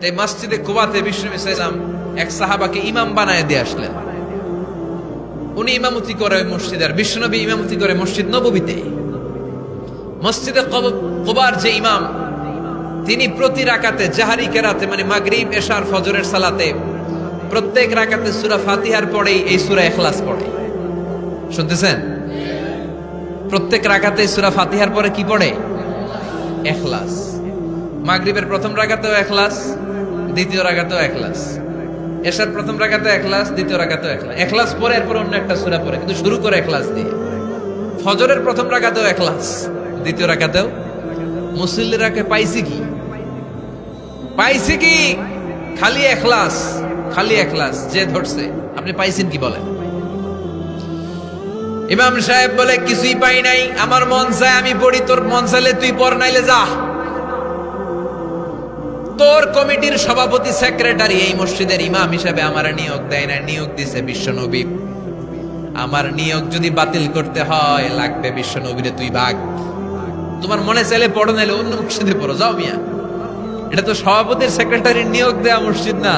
তাই মসজিদে কুবাতে বিষ্ণু ইসলাম এক সাহাবাকে ইমাম বানায় দিয়ে আসলেন। উনি ইমামতি করে মসজিদে আর বিশ্বনবী ইমামতি করে মসজিদ নববীতে। মসজিদে কব- কুবার যে ইমাম, তিনি প্রতি রাকাতে জাহারি কেরাতে মানে মাগরিব, এশার, ফজরের সালাতে, প্রত্যেক রাকাতে সুরা ফাতিহার পরেই এই সুরা এখলাস পড়ে। শুনতেছেন? প্রত্যেক রাকাতে সুরা ফাতিহার পরে কি পড়ে? এখলাস মাগরিবের প্রথম রাকাতেও এখলাস দ্বিতীয় রাকাতেও এখলাস এশার প্রথম রাকাতে এখলাস দ্বিতীয় রাকাতেও এখলাস এখলাস পরে, এরপর অন্য একটা সূরা পড়ে, কিন্তু শুরু করে এখলাস দিয়ে। ফজরের প্রথম রাকাতেও এখলাস দ্বিতীয় রাকাতেও মুসল্লিরাকে পাইছি কি? পাইছি কি? খালি এখলাস খালি এখলাস যে ধরছে। আপনি পাইছেন কি বলেন? ইমাম সাহেব বলে, কিছুই পাই নাই। আমার মন চায় আমি পড়ি, তোর মন চাইলে তুই পড়, নাইলে যা। তোর কমিটির সভাপতি সেক্রেটারি এই মসজিদের ইমাম হিসেবে আমার নিয়োগ দেয় না নিয়োগ দিছে বিশ্বনবী আমার নিয়োগ যদি বাতিল করতে হয়, লাগবে বিশ্বনবীরে তুই ভাগ। তোমার মনে চাইলে পড়ো নাইলে অন্য মসজিদে পড়ো। যাও মিয়া। এটা তো সভাপতির সেক্রেটারির নিয়োগ দেয়া মসজিদ না।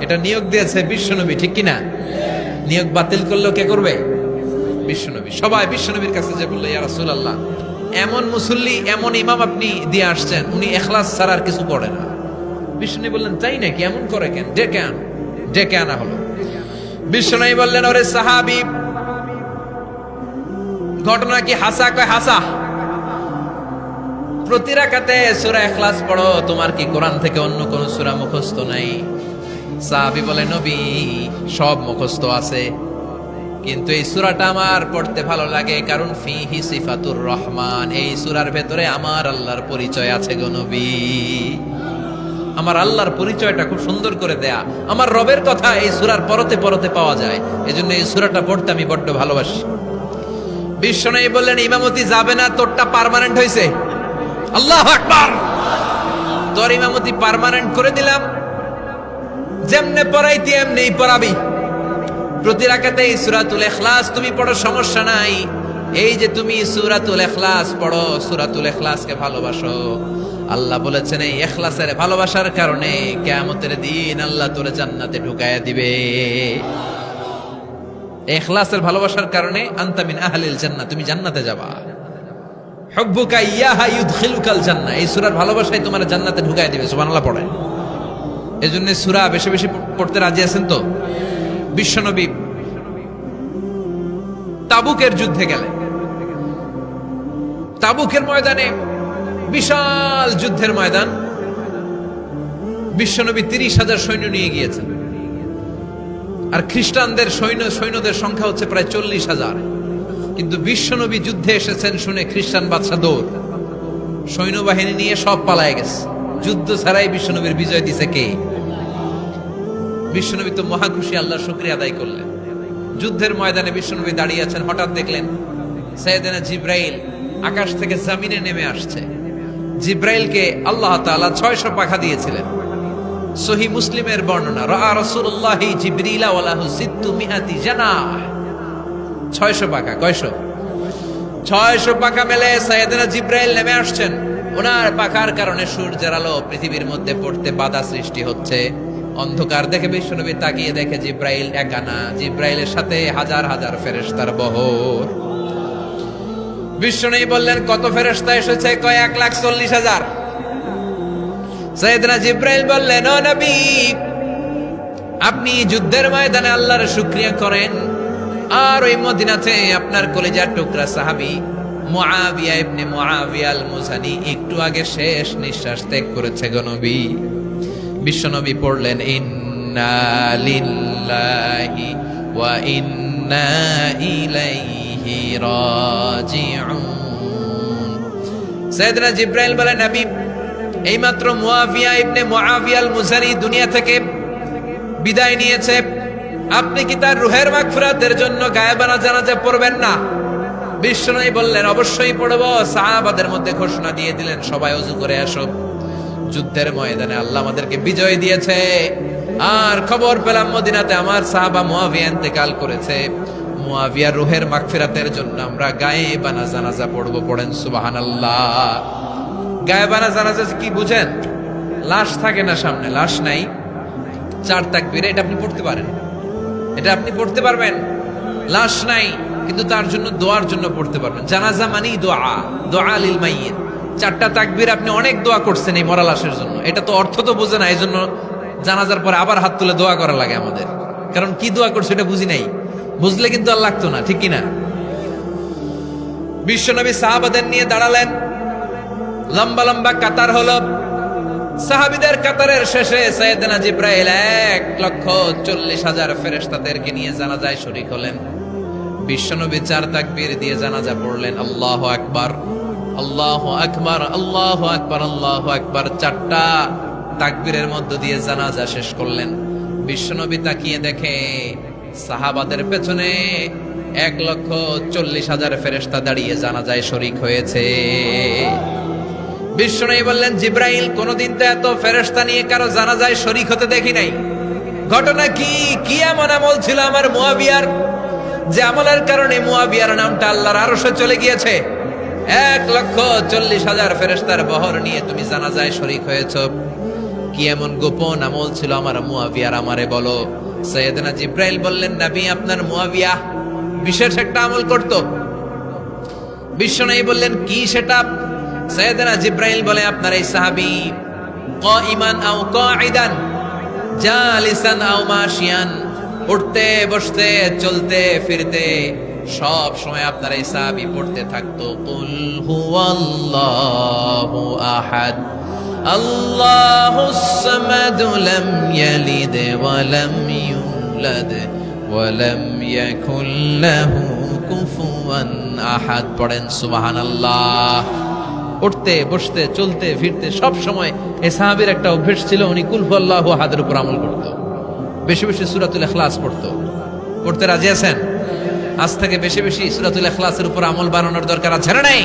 এটা নিয়োগ দিয়েছে বিশ্বনবী ঠিক কিনা? নিয়োগ বাতিল করলেও কে করবে? বিশ্বনবী সবাই বিশ্বনবীর কাছে যে বলল, ইয়া রাসূলুল্লাহ। এমন মুসল্লি, এমন ইমাম আপনি দিয়ে আসছেন, উনি এখলাস ছাড়া আর কিছু পড়ে না। বিষ্ণু বললেন, তাই নাকি? এমন করে কেন? ডেকে আন, ডেকে আনা হলো। বিষ্ণু বললেন, ওরে সাহাবি, ঘটনা কি হাসা কয় হাসা? প্রতি রাকাতে সূরা ইখলাস পড়ো, তোমার কি কোরআন থেকে অন্য কোন সূরা মুখস্থ নাই? সাহাবী বলে, নবী, সব মুখস্থ আছে। কিন্তু এই সূরাটা আমার পড়তে ভালো লাগে, কারণ ফিহি সিফাতুর রহমান। এই সূরার ভেতরে আমার আল্লাহর পরিচয় আছে গো নবী। আমার আল্লাহর পরিচয়টা খুব সুন্দর করে দেয়া। আমার রবের কথা এই সূরার পরতে পরতে পাওয়া যায়। এজন্য এই সূরাটা পড়তে আমি বড্ড ভালোবাসি। বিশ্বনয়ী বললেন, ইমামতি যাবে না, তোরটা পারমানেন্ট হয়েছে আল্লাহ আকবার। তোর ইমামতি পার্মানেন্ট করে দিলাম। যেমনে পড়াইতি এমনি পড়াবি। প্রতি রাকাতে এই সূরাতুল ইখলাস, তুমি পড়ো, সমস্যা নাই। এই যে তুমি সূরাতুল ইখলাস পড়ো, সূরাতুল ইখলাসকে ভালোবাসো। আল্লাহ বলেছেন, এই ইখলাসের ভালোবাসার কারণে কিয়ামতের দিন আল্লাহ তোরে জান্নাতে ঢুকায়া দিবে। এখলাসের ভালোবাসার কারণে আন্তামিন আহলিল জান্নাহ, তুমি জান্নাতে যাবা। হুব্বুকা ইয়াহা ইউদখিলুকাল জান্নাহ, এই সূরার ভালোবাসাই তোমার জান্নাতে ঢুকায় দিবে, সুবহানাল্লাহ পড়ে। এজন্য সূরা বেশি বেশি পড়তে রাজি আছেন তো? বিশ্বনবী তাবুকের যুদ্ধে গেলেন। তাবুকের ময়দানে বিশাল যুদ্ধের ময়দান। বিশ্বনবী তিরিশ হাজার সৈন্য নিয়ে গিয়েছেন। আর খ্রিস্টানদের সৈন্য, সৈন্যদের সংখ্যা হচ্ছে প্রায় চল্লিশ হাজার। কিন্তু বিশ্বনবী যুদ্ধে এসেছেন শুনে খ্রিস্টান বাদশা দৌড়। সৈন্যবাহিনী নিয়ে সব পালায় গেছে। যুদ্ধ ছাড়াই বিশ্বনবীর বিজয় দিছে কে? বিশ্বনবী তো মহাখুশি আল্লাহ শুক্রিয়া আদায় করলেন। যুদ্ধের ময়দানে বিশ্বনবী দাঁড়িয়ে আছেন, হঠাৎ দেখলেন সৈয়দনা জিব্রাইল আকাশ থেকে জামিনে নেমে আসছে। জিব্রাইলকে আল্লাহ তাআলা ছয়শো পাখা দিয়েছিলেন। সহি মুসলিমের বর্ণনা রা রাসূলুল্লাহি জিবরিলা ওয়ালাহু সিত্তু মিআতি জানাহ ছয়শো পাকা কয়শো? ছয়শো পাকা মেলে সাইয়েদনা জিব্রাইল নেমে আসছেন। ওনার পাখার কারণে সূর্যের আলো পৃথিবীর মধ্যে পড়তে বাধা সৃষ্টি হচ্ছে। অন্ধকার দেখে বিশ্বনবী তাকিয়ে দেখে জিব্রাইল একানা। জিব্রাইলের সাথে হাজার হাজার ফেরেশতার বহর। বিশ্বনবী বললেন, কত ফেরেশতা এসেছে? কয়? এক লাখ চল্লিশ হাজার। সৈয়দনা জিব্রাইল বললেন, ও নবী, আপনি যুদ্ধের ময়দানে আল্লাহর শুক্রিয়া করেন। আর ওই মদিনাতে আপনার কলেজার টুকরা সাহাবি মুআবিয়া ইবনে মুআবিয়া আল মুজানি একটু আগে শেষ নিঃশ্বাস ত্যাগ করেছে গো নবী। বিশ্বনবী পড়লেন, ইন্না লিল্লাহি ওয়া ইন্না ইলাইহি রাজিউন। সাইয়েদনা জিব্রাইল বলেন, নবী, এইমাত্র মুআবিয়া ইবনে মুআবিয়া আল মুজানি দুনিয়া থেকে বিদায় নিয়েছে। আপনি কি তার রুহের মাগফিরাতের জন্য গায়েবানা জানাজা পড়বেন না? বিশ্বনবী বললেন, অবশ্যই পড়ব। সাহাবাদের মধ্যে ঘোষণা দিয়ে দিলেন, সবাই অজু করে আসো। যুদ্ধের ময়দানে আল্লাহ আমাদেরকে বিজয় দিয়েছে। আর খবর পেলাম মদিনাতে আমার সাহাবা মুয়াবিয়া ইন্তেকাল করেছে। মুয়াবিয়া রুহের মাগফিরাতের জন্য আমরা গায়ে বানা জানাজা পড়ব, পড়েন সুবহানাল্লাহ। গায়ে বানা জানাজা কি বুঝেন? লাশ থাকে না সামনে, লাশ নাই। চার তাকবীরে, এটা আপনি পড়তে পারেন। এটা আপনি পড়তে পারবেন। লাশ নাই, কিন্তু তার জন্য, দোয়ার জন্য পড়তে পারবেন। জানাজা মানেই দোয়া। দোয়া আলিল মাইয়িত। চারটা তাকবির আপনি অনেক দোয়া করছেন এই মরা লাশের জন্য। এটা তো অর্থ তো বোঝে না এই জন্য জানাজার পরে আবার হাত তুলে দোয়া করা লাগে আমাদের। কারণ কি দোয়া করছে এটা বুঝি নাই। বুঝলে কিন্তু আর লাগতো না, ঠিক কিনা? বিশ্বনবী সাহাবাদের নিয়ে দাঁড়ালেন। লম্বা লম্বা কাতার হলো। সাহাবিদের কাতারের শেষে সৈয়দনা জিব্রাইল এক লক্ষ চল্লিশ হাজার ফেরেশতাদেরকে নিয়ে জানাজায় শরিক হলেন। বিশ্বনবী চার তাকবীর দিয়ে জানাজা পড়লেন। আল্লাহ আকবার। আল্লাহ আকবার আল্লাহ আকবার আল্লাহ আকবার। চারটা তাকবীরের মধ্য দিয়ে জানাজা শেষ করলেন। বিশ্বনবী তাকিয়ে দেখে সাহাবাদের পেছনে এক লক্ষ চল্লিশ হাজার ফেরেশতা দাঁড়িয়ে জানাজায় শরিক হয়েছে। বিষ্ণু বললেন, জিব্রাইল, কোনদিন তো এত ফেরেশতা নিয়ে কারও জানাজায় শরিক হতে দেখি নাই। ঘটনা কি? কি এমন আমল ছিল আমার মুয়াবিয়ার? যে আমলের কারণে মুয়াবিয়ার নামটা আল্লাহর আরশে চলে গিয়েছে। এক লক্ষ চল্লিশ হাজার ফেরেস্তার বহর নিয়ে তুমি জানাজায় শরিক হয়েছ। কি এমন গোপন আমল ছিল আমার মুয়াবিয়ার আমারে বলো? সৈয়দনা জিব্রাইল বললেন, নবী, আপনার মুয়াবিয়া বিশেষ একটা আমল করতো। বিশ্বনয়ী বললেন, কি সেটা? সৈয়দনা জিব্রাইল বলে, আপনার এই সাহাবী কাইমান আও কাঈদান, জালিসান আও মাশিয়ান, উঠতে, বসতে, চলতে, ফিরতে সব সময় আপনার এই সাহাবী পড়তে থাকতো, কুল হুয়াল্লাহু আহাদ আল্লাহুস সামাদ লাম ইয়ালিদ ওয়া লাম ইউলাদ ওয়া লাম ইয়াকুল লাহু কুফুয়ান আহাদ। পড়েন, সুবহানাল্লাহ। উঠতে, বসতে, চলতে, ফিরতে সব সময় এ সাহাবীর একটা অভ্যেস ছিল, উনি কুলফুল্লাহু আহাদের উপর আমল করত। বেশি বেশি সূরাতুল ইখলাস পড়তো। পড়তে রাজি আছেন? আজ থেকে বেশি বেশি সুরাতুল এখলাসের উপর আমল বানানোর দরকার আছে না নাই?